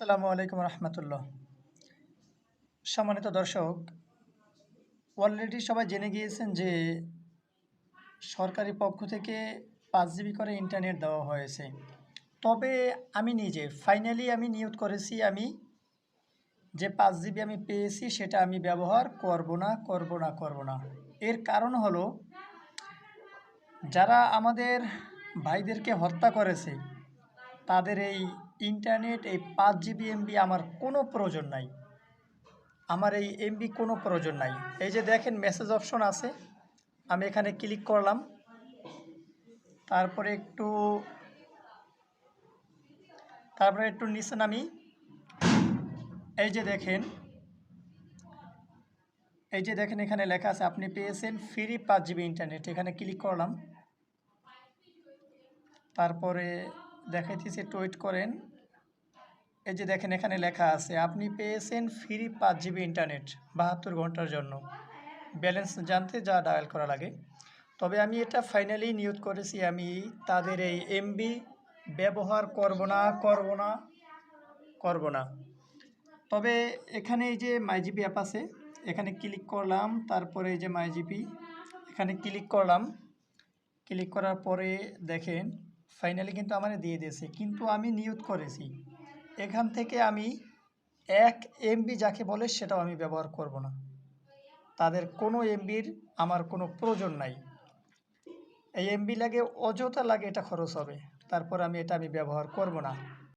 আসসালামু আলাইকুম রহমতুল্লাহ। সম্মানিত দর্শক অলরেডি সবাই জেনে গিয়েছেন যে সরকারি পক্ষ থেকে পাঁচ জিবি করে ইন্টারনেট দেওয়া হয়েছে। তবে আমি নিজে ফাইনালি আমি নিয়োগ করেছি আমি। যে পাঁচ জিবি আমি পেয়েছি সেটা আমি ব্যবহার করব না করব না করব না। এর কারণ হলো, যারা আমাদের ভাইদেরকে হত্যা করেছে, তাদের এই ইন্টারনেট, এই পাঁচ জিবি এমবি আমার কোনো প্রয়োজন নাই। আমার এই এমবি কোনো প্রয়োজন নাই। এই যে দেখেন মেসেজ অপশন আছে, আমি এখানে ক্লিক করলাম। তারপরে একটু তারপরে একটু নিচে নামি। এই যে দেখেন, এই যে দেখেন এখানে লেখা আছে, আপনি পেয়েছেন ফ্রি পাঁচ জিবি ইন্টারনেট এখানে ক্লিক করলাম। তারপরে দেখাইতেছি ওয়েট করেন। এই যে দেখেন, এখানে লেখা আছে, আপনি পেয়েছেন ফ্রি পাঁচ জিবি ইন্টারনেট বাহাত্তর ঘণ্টার জন্য। ব্যালেন্স জানতে যা ডায়াল করা লাগে। তবে আমি এটা ফাইনালি নিয়োগ করেছি, আমি তাদের এই এমবি ব্যবহার করব না করব না করব না। তবে এখানে এই যে মাইজিপি অ্যাপ আছে, এখানে ক্লিক করলাম, তারপরে এই যে মাইজিপি এখানে ক্লিক করলাম। ক্লিক করার পরে দেখেন ফাইনালি কিন্তু আমার দিয়ে দিয়েছে, কিন্তু আমি নিয়োগ করেছি। এখান থেকে আমি এক এমবি যাকে বলে সেটাও আমি ব্যবহার করব না। তাদের কোনো এমবির আমার কোনো প্রয়োজন নাই। এই এমবি লাগে, অযথা লাগে এটা খরচ হবে। তারপর আমি এটা আমি ব্যবহার করব না।